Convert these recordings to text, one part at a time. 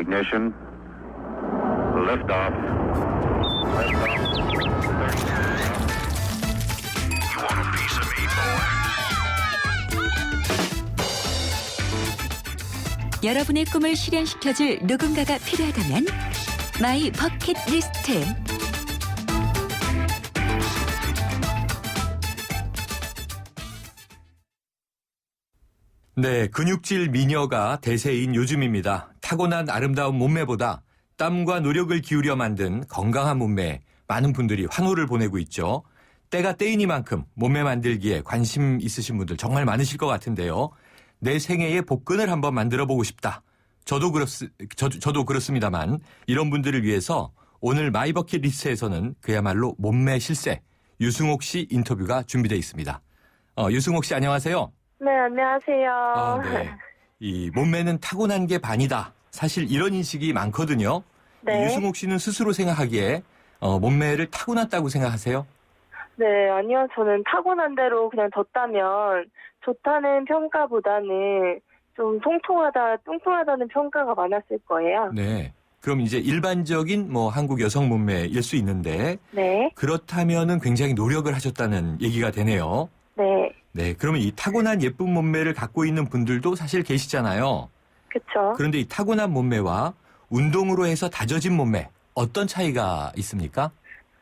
Ignition. Liftoff. Liftoff. You want a piece of me, boy? 여러분의 꿈을 실현시켜줄 누군가가 필요하다면 마이 버킷 리스트 네, 근육질 미녀가 대세인 요즘입니다. 타고난 아름다운 몸매보다 땀과 노력을 기울여 만든 건강한 몸매 많은 분들이 환호를 보내고 있죠. 때가 때이니만큼 몸매 만들기에 관심 있으신 분들 정말 많으실 것 같은데요. 내 생애의 복근을 한번 만들어 보고 싶다. 저도 그렇 저도, 저도 그렇습니다만 이런 분들을 위해서 오늘 마이버킷 리스트에서는 그야말로 몸매 실세 유승옥 씨 인터뷰가 준비되어 있습니다. 어, 유승옥 씨 안녕하세요. 네, 안녕하세요. 아, 네. 이 몸매는 타고난 게 반이다. 사실 이런 인식이 많거든요. 네. 이 유승옥 씨는 스스로 생각하기에 어, 몸매를 타고났다고 생각하세요? 네, 아니요. 저는 타고난 대로 그냥 뒀다면 좋다는 평가보다는 좀 통통하다, 뚱뚱하다는 평가가 많았을 거예요. 네. 그럼 이제 일반적인 뭐 한국 여성 몸매일 수 있는데 네, 그렇다면은 굉장히 노력을 하셨다는 얘기가 되네요. 네, 네. 그러면 이 타고난 예쁜 몸매를 갖고 있는 분들도 사실 계시잖아요. 그쵸. 그런데 이 타고난 몸매와 운동으로 해서 다져진 몸매 어떤 차이가 있습니까?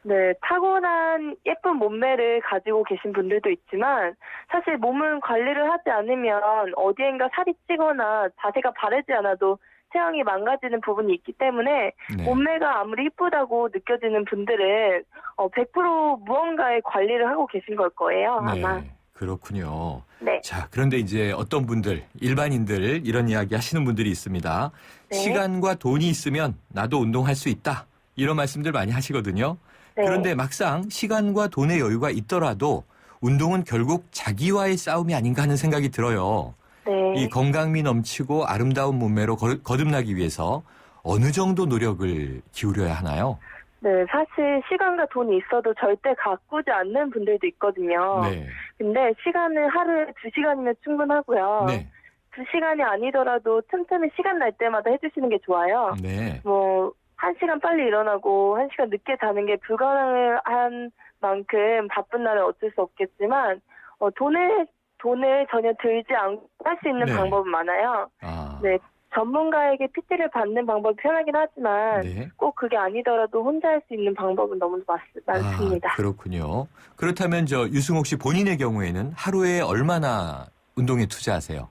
네, 타고난 예쁜 몸매를 가지고 계신 분들도 있지만 사실 몸은 관리를 하지 않으면 어디엔가 살이 찌거나 자세가 바르지 않아도 체형이 망가지는 부분이 있기 때문에 네. 몸매가 아무리 이쁘다고 느껴지는 분들은 어, 100% 무언가의 관리를 하고 계신 걸 거예요, 아마. 네. 그렇군요. 네. 자, 그런데 이제 어떤 분들, 일반인들 이런 이야기 하시는 분들이 있습니다. 네. 시간과 돈이 있으면 나도 운동할 수 있다. 이런 말씀들 많이 하시거든요. 네. 그런데 막상 시간과 돈의 여유가 있더라도 운동은 결국 자기와의 싸움이 아닌가 하는 생각이 들어요. 네. 이 건강미 넘치고 아름다운 몸매로 거- 거듭나기 위해서 어느 정도 노력을 기울여야 하나요? 네, 사실 시간과 돈이 있어도 절대 가꾸지 않는 분들도 있거든요. 네. 근데 시간은 하루에 두 시간이면 충분하고요. 네. 두 시간이 아니더라도 틈틈이 시간 날 때마다 해주시는 게 좋아요. 네. 뭐, 한 시간 빨리 일어나고, 한 시간 늦게 자는 게 불가능한 만큼 바쁜 날은 어쩔 수 없겠지만, 어, 돈을, 돈을 전혀 들지 않고 할 수 있는 네. 방법은 많아요. 아. 네. 전문가에게 PT를 받는 방법이 편하긴 하지만, 네. 꼭 그게 아니더라도 혼자 할 수 있는 방법은 너무 많, 많습니다. 아, 그렇군요. 그렇다면 저 유승옥 씨 본인의 경우에는 하루에 얼마나 운동에 투자하세요?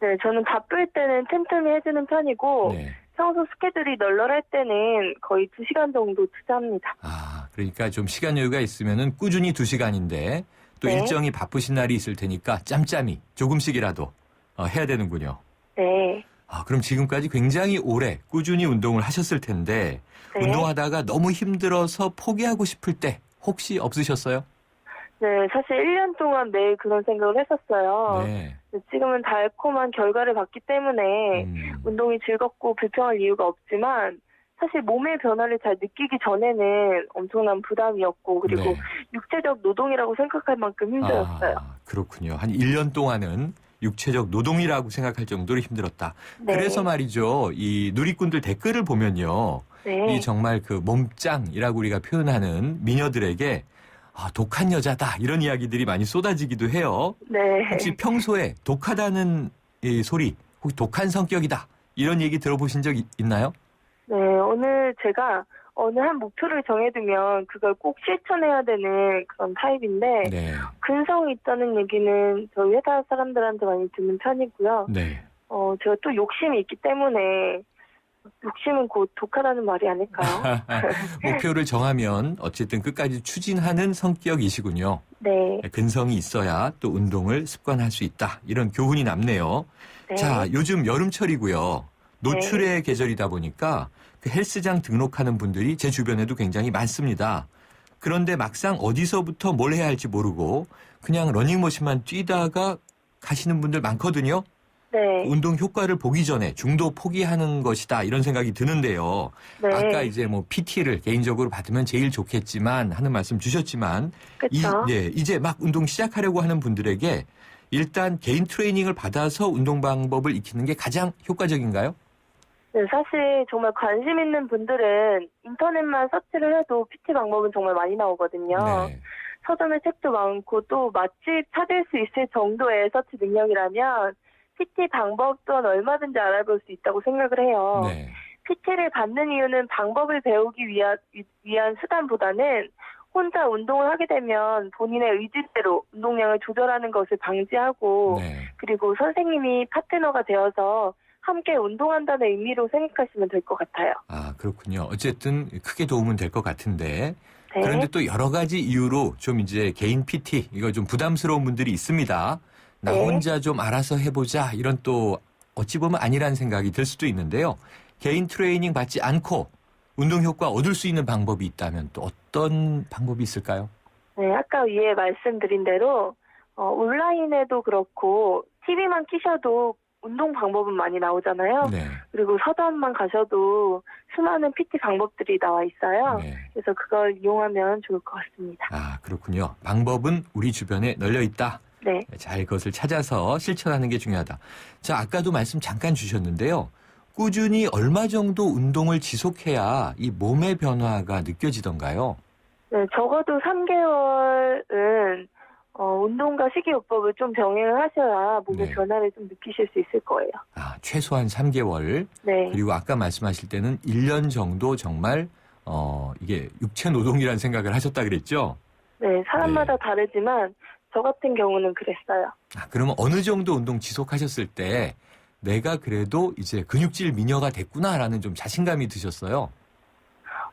네, 저는 바쁠 때는 틈틈이 해주는 편이고, 네. 평소 스케줄이 널널할 때는 거의 2시간 정도 투자합니다. 아, 그러니까 좀 시간 여유가 있으면은 꾸준히 두 시간인데 또 네. 일정이 바쁘신 날이 있을 테니까 짬짬이 조금씩이라도 어, 해야 되는군요. 네. 아, 그럼 지금까지 굉장히 오래 꾸준히 운동을 하셨을 텐데 네. 운동하다가 너무 힘들어서 포기하고 싶을 때 혹시 없으셨어요? 네, 사실 1년 동안 매일 그런 생각을 했었어요. 네. 지금은 달콤한 결과를 봤기 때문에 음, 운동이 즐겁고 불평할 이유가 없지만 사실 몸의 변화를 잘 느끼기 전에는 엄청난 부담이었고 그리고 네. 육체적 노동이라고 생각할 만큼 힘들었어요. 아, 그렇군요. 한 1년 동안은 육체적 노동이라고 생각할 정도로 힘들었다. 네. 그래서 말이죠. 이 누리꾼들 댓글을 보면요. 네. 이 정말 그 몸짱이라고 우리가 표현하는 미녀들에게 아, 독한 여자다 이런 이야기들이 많이 쏟아지기도 해요. 네. 혹시 평소에 독하다는 이 소리, 혹시 독한 성격이다 이런 얘기 들어보신 적 있- 있나요? 네, 오늘 제가 어느 한 목표를 정해두면 그걸 꼭 실천해야 되는 그런 타입인데 네, 근성이 있다는 얘기는 저희 회사 사람들한테 많이 듣는 편이고요. 네. 어, 제가 또 욕심이 있기 때문에 욕심은 곧 독하다는 말이 아닐까요? 목표를 정하면 어쨌든 끝까지 추진하는 성격이시군요. 네, 근성이 있어야 또 운동을 습관할 수 있다. 이런 교훈이 남네요. 네, 자, 요즘 여름철이고요. 노출의 계절이다 보니까 그 헬스장 등록하는 분들이 제 주변에도 굉장히 많습니다. 그런데 막상 어디서부터 뭘 해야 할지 모르고 그냥 러닝머신만 뛰다가 가시는 분들 많거든요. 네, 운동 효과를 보기 전에 중도 포기하는 것이다 이런 생각이 드는데요. 네, 아까 이제 뭐 PT를 개인적으로 받으면 제일 좋겠지만 하는 말씀 주셨지만 이, 그렇죠. 예, 이제 막 운동 시작하려고 하는 분들에게 일단 개인 트레이닝을 받아서 운동 방법을 익히는 게 가장 효과적인가요? 네, 사실 정말 관심 있는 분들은 인터넷만 서치를 해도 PT 방법은 정말 많이 나오거든요. 네. 서점에 책도 많고 또 맛집 찾을 수 있을 정도의 서치 능력이라면 PT 방법 또한 얼마든지 알아볼 수 있다고 생각을 해요. 네. PT를 받는 이유는 방법을 배우기 위한, 위- 위한 수단보다는 혼자 운동을 하게 되면 본인의 의지대로 운동량을 조절하는 것을 방지하고 네. 그리고 선생님이 파트너가 되어서 함께 운동한다는 의미로 생각하시면 될 것 같아요. 아, 그렇군요. 어쨌든 크게 도움은 될 것 같은데. 네. 그런데 또 여러 가지 이유로 좀 이제 개인 PT, 이거 좀 부담스러운 분들이 있습니다. 나 네. 혼자 좀 알아서 해보자. 이런 또 어찌 보면 아니란 생각이 들 수도 있는데요. 개인 트레이닝 받지 않고 운동 효과 얻을 수 있는 방법이 있다면 또 어떤 방법이 있을까요? 네, 아까 위에 말씀드린 대로 어, 온라인에도 그렇고 TV만 키셔도 운동 방법은 많이 나오잖아요. 네. 그리고 서점만 가셔도 수많은 PT 방법들이 나와 있어요. 네. 그래서 그걸 이용하면 좋을 것 같습니다. 아, 그렇군요. 방법은 우리 주변에 널려 있다. 네. 잘 그것을 찾아서 실천하는 게 중요하다. 자, 아까도 말씀 잠깐 주셨는데요. 꾸준히 얼마 정도 운동을 지속해야 이 몸의 변화가 느껴지던가요? 네, 적어도 3개월은 어, 운동과 식이요법을 좀 병행을 하셔야 몸의 네. 변화를 좀 느끼실 수 있을 거예요. 아, 최소한 3개월. 네. 그리고 아까 말씀하실 때는 1년 정도 정말 어, 이게 육체 노동이라는 생각을 하셨다 그랬죠? 네, 사람마다 다르지만 저 같은 경우는 그랬어요. 아, 그러면 어느 정도 운동 지속하셨을 때 내가 그래도 이제 근육질 미녀가 됐구나라는 좀 자신감이 드셨어요?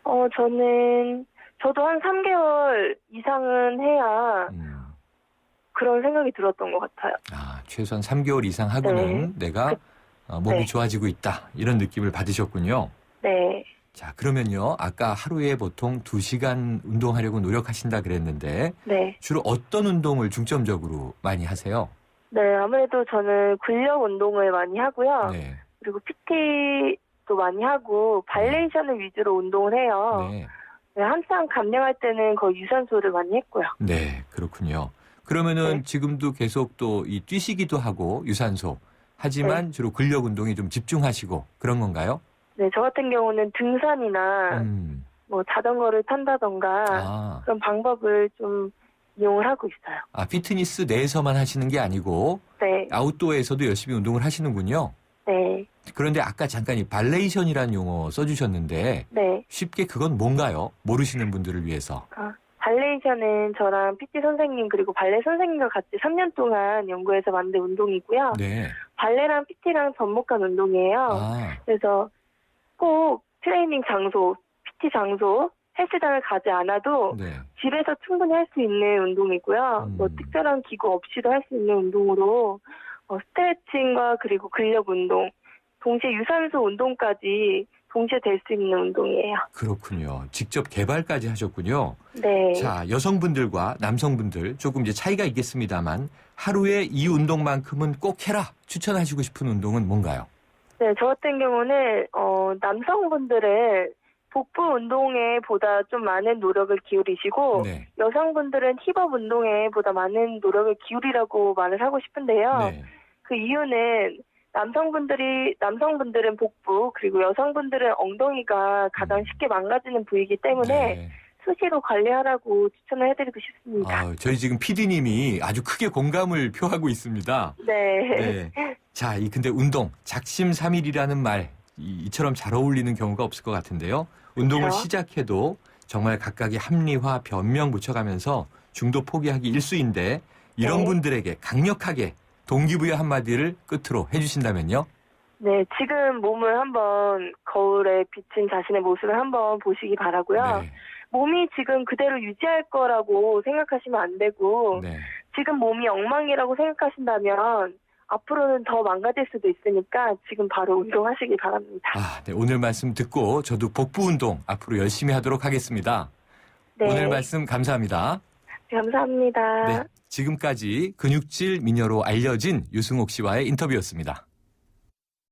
어, 저는 저도 한 3개월 이상은 해야 음. 그런 생각이 들었던 것 같아요. 아, 최소한 3개월 이상 하고는 내가 어, 몸이 네. 좋아지고 있다. 이런 느낌을 받으셨군요. 네. 자, 그러면요. 아까 하루에 보통 2시간 운동하려고 노력하신다 그랬는데 네. 주로 어떤 운동을 중점적으로 많이 하세요? 네, 아무래도 저는 근력 운동을 많이 하고요. 네. 그리고 PT도 많이 하고 발레이션을 위주로 운동을 해요. 네. 네, 한창 감량할 때는 거의 유산소를 많이 했고요. 네, 그렇군요. 그러면은 네. 지금도 계속 또 이 뛰시기도 하고 유산소 하지만 주로 근력 운동에 좀 집중하시고 그런 건가요? 네, 저 같은 경우는 등산이나 음. 뭐 자전거를 탄다던가 아. 그런 방법을 좀 이용을 하고 있어요. 아, 피트니스 내에서만 하시는 게 아니고 네, 아웃도어에서도 열심히 운동을 하시는군요. 네, 그런데 아까 잠깐 이 발레이션이라는 용어 써주셨는데 네. 쉽게 그건 뭔가요? 모르시는 분들을 위해서. 아, 발레이션은 저랑 PT 선생님 그리고 발레 선생님과 같이 3년 동안 연구해서 만든 운동이고요. 네. 발레랑 PT랑 접목한 운동이에요. 아, 그래서 꼭 트레이닝 장소, PT 장소, 헬스장을 가지 않아도 네. 집에서 충분히 할 수 있는 운동이고요. 음. 뭐 특별한 기구 없이도 할 수 있는 운동으로 어, 스트레칭과 그리고 근력 운동, 동시에 유산소 운동까지 동시에 될 수 있는 운동이에요. 그렇군요. 직접 개발까지 하셨군요. 네. 자, 여성분들과 남성분들 조금 이제 차이가 있겠습니다만 하루에 이 운동만큼은 꼭 해라 추천하시고 싶은 운동은 뭔가요? 네, 저 같은 경우는 어, 남성분들은 복부 운동에 보다 좀 많은 노력을 기울이시고 네. 여성분들은 힙업 운동에 보다 많은 노력을 기울이라고 말을 하고 싶은데요. 네. 그 이유는 남성분들이 남성분들은 복부 그리고 여성분들은 엉덩이가 가장 음. 쉽게 망가지는 부위이기 때문에 네. 수시로 관리하라고 추천을 해드리고 싶습니다. 아, 저희 지금 PD님이 아주 크게 공감을 표하고 있습니다. 네. 네. 자, 이 근데 운동 작심삼일이라는 말 이- 이처럼 잘 어울리는 경우가 없을 것 같은데요. 운동을 그렇죠. 시작해도 정말 각각의 합리화, 변명 붙여가면서 중도 포기하기 일수인데 이런 네. 분들에게 강력하게 동기부여 한마디를 끝으로 해주신다면요. 네, 지금 몸을 한번 거울에 비친 자신의 모습을 한번 보시기 바라고요. 네. 몸이 지금 그대로 유지할 거라고 생각하시면 안 되고 네. 지금 몸이 엉망이라고 생각하신다면 앞으로는 더 망가질 수도 있으니까 지금 바로 운동하시기 바랍니다. 아, 네. 오늘 말씀 듣고 저도 복부 운동 앞으로 열심히 하도록 하겠습니다. 네, 오늘 말씀 감사합니다. 감사합니다. 네. 지금까지 근육질 미녀로 알려진 유승옥 씨와의 인터뷰였습니다.